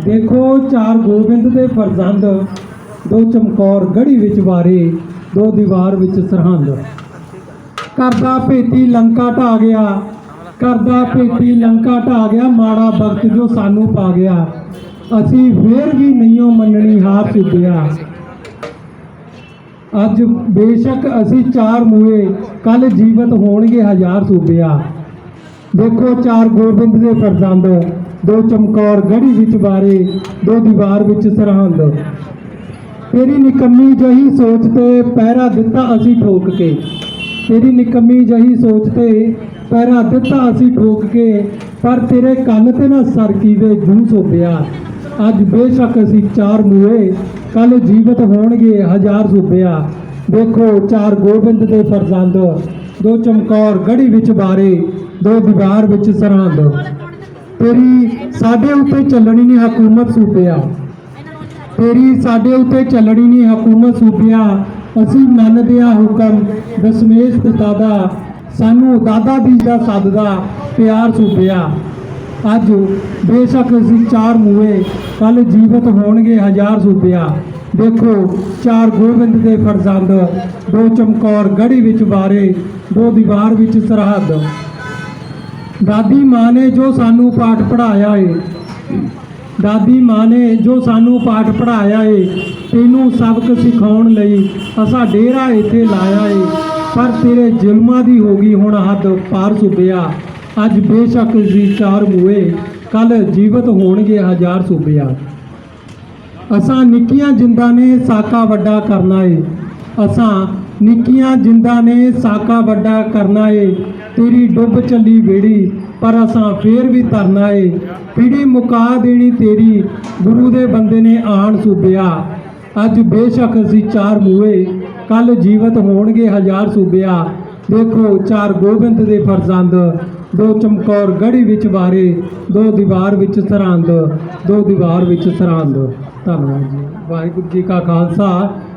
ਦੇਖੋ ਚਾਰ ਗੋਬਿੰਦ ਦੇ ਫਰਜ਼ੰਦ, ਦੋ ਚਮਕੌਰ ਗੜੀ ਵਿੱਚ ਵਾਰੇ, ਦੋ ਦੀਵਾਰ ਵਿੱਚ ਸਰਹੰਦ। ਕਰਦਾ ਭੇਤੀ ਲੰਕਾ ਢਾ ਗਿਆ, ਕਰਦਾ ਭੇਤੀ ਲੰਕਾ ਢਾ ਗਿਆ, ਮਾੜਾ ਵਕਤ ਜੋ ਸਾਨੂੰ ਪਾ ਗਿਆ। ਅਸੀਂ ਫੇਰ ਵੀ ਨਹੀਂਓ ਮੰਨਣੀ ਹਾਰ ਸੁਭਿਆ ਅੱਜ ਬੇਸ਼ੱਕ ਅਸੀਂ ਚਾਰ ਮੂਏ ਕੱਲ ਜੀਵਤ ਹੋਣਗੇ ਹਜ਼ਾਰ ਸੂਬਿਆ। ਦੇਖੋ ਚਾਰ ਗੋਬਿੰਦ ਦੇ ਫਰਜ਼ੰਦ ਦੋ ਚਮਕੌਰ ਗੜੀ ਵਿੱਚ ਬਾਰੇ ਦੋ ਦੀਵਾਰ ਵਿੱਚ ਸਰਹੰਦ। ਤੇਰੀ ਨਿਕੰਮੀ ਜਹੀ ਸੋਚ ਤੇ ਪਹਿਰਾ ਦਿੱਤਾ ਅਸੀਂ ਠੋਕ ਕੇ। ਤੇਰੀ ਨਿਕੰਮੀ ਜਹੀ ਸੋਚ ਤੇ ਪਹਿਰਾ ਦਿੱਤਾ ਅਸੀਂ ਠੋਕ ਕੇ, ਪਰ ਤੇਰੇ ਕੰਨ ਤੇ ਨਾ ਸਰ ਸਰਕੀ ਦੇ ਜੂ ਸੋਪਿਆ ਅੱਜ ਬੇਸ਼ੱਕ ਅਸੀਂ ਚਾਰ ਮੂਏ ਕੱਲ ਜੀਵਤ ਹੋਣਗੇ ਹਜ਼ਾਰ ਸੂਬਿਆ। ਦੇਖੋ ਚਾਰ ਗੋਬਿੰਦ ਦੇ ਫਰਜ਼ੰਦ, ਦੋ ਚਮਕੌਰ ਗੜੀ ਵਿੱਚ ਬਾਰੇ ਦੋ ਦੀਵਾਰ ਵਿੱਚ ਸਰਹੰਦ। ਤੇਰੀ ਸਾਡੇ ਉੱਤੇ ਚੱਲਣੀ ਨਹੀਂ ਹਕੂਮਤ ਸੂਬਿਆ ਤੇਰੀ ਸਾਡੇ ਉੱਤੇ ਚੱਲਣੀ ਨਹੀਂ ਹਕੂਮਤ ਸੂਬਿਆ ਅਸੀਂ ਮੰਨਦੇ ਹਾਂ ਹੁਕਮ ਦਸਮੇਸ਼ ਪਿਤਾ ਦਾ, ਸਾਨੂੰ ਦਾਦਾ ਦੀ ਦਾ ਸੱਦਦਾ ਪਿਆਰ ਸੂਬਿਆ ਅੱਜ ਬੇਸ਼ੱਕ ਅਸੀਂ ਚਾਰ ਮੂਏ ਕੱਲ ਜੀਵਤ ਹੋਣਗੇ ਹਜ਼ਾਰ ਸੂਬਿਆ ਦੇਖੋ, ਚਾਰ ਗੋਬਿੰਦ ਦੇ ਫਰਜ਼ੰਦ, ਦੋ ਚਮਕੌਰ ਗੜੀ ਵਿੱਚ ਵਾਰੇ, ਦੋ ਦੀਵਾਰ ਵਿੱਚ ਸਰਹੱਦ। ਦਾਦੀ ਮਾਂ ਨੇ ਜੋ ਸਾਨੂੰ ਪਾਠ ਪੜਾਇਆ ਏ, ਦਾਦੀ ਮਾਂ ਨੇ ਜੋ ਸਾਨੂੰ ਪਾਠ ਪੜਾਇਆ ਏ, ਤੈਨੂੰ ਸਬਕ ਸਿਖਾਉਣ ਲਈ ਅਸਾਂ ਡੇਰਾ ਇੱਥੇ ਲਾਇਆ ਏ, ਪਰ ਤੇਰੇ ਜ਼ੁਲਮਾਂ ਦੀ ਹੋ ਗਈ ਹੁਣ ਹੱਦ ਪਾਰ ਸੁਬਿਆ। ਅੱਜ ਬੇਸ਼ੱਕ ਜੀ ਚਾਰ ਮੂਏ ਕੱਲ ਜੀਵਤ ਹੋਣਗੇ ਹਜ਼ਾਰ ਸੁਬਿਆ। ਅਸਾਂ ਨਿੱਕੀਆਂ ਜਿੰਦਾਂ ਨੇ ਸਾਕਾ ਵੱਡਾ ਕਰਨਾ ਏ। ਅਸਾਂ ਨਿੱਕੀਆਂ ਜਿੰਦਾਂ ਨੇ ਸਾਕਾ ਵੱਡਾ ਕਰਨਾ ਏ, ਤੇਰੀ ਡੁੱਬ ਚੱਲੀ ਵੇੜੀ ਪਰ ਅਸਾਂ ਫੇਰ ਵੀ ਤਰਨਾ ਏ। ਪੀੜੀ ਮੁਕਾ ਦੇਣੀ ਤੇਰੀ, ਗੁਰੂ ਦੇ ਬੰਦੇ ਨੇ ਆਣ ਸੂਬਿਆ ਅੱਜ ਬੇਸ਼ੱਕ ਅਸੀਂ ਚਾਰ ਮੂਏ ਕੱਲ ਜੀਵਤ ਹੋਣਗੇ ਹਜ਼ਾਰ ਸੂਬਿਆ ਦੇਖੋ, ਚਾਰ ਗੋਬਿੰਦ ਦੇ ਫਰਜ਼ੰਦ, ਦੋ ਚਮਕੌਰ ਗੜੀ ਵਿੱਚ ਵਾਰੇ, ਦੋ ਦੀਵਾਰ ਵਿੱਚ ਸਰਹੰਦ, ਦੋ ਦੀਵਾਰ ਵਿੱਚ ਸਰਹੰਦ। ਧੰਨਵਾਦ ਜੀ। ਵਾਹਿਗੁਰੂ ਜੀ ਕਾ ਖਾਲਸਾ।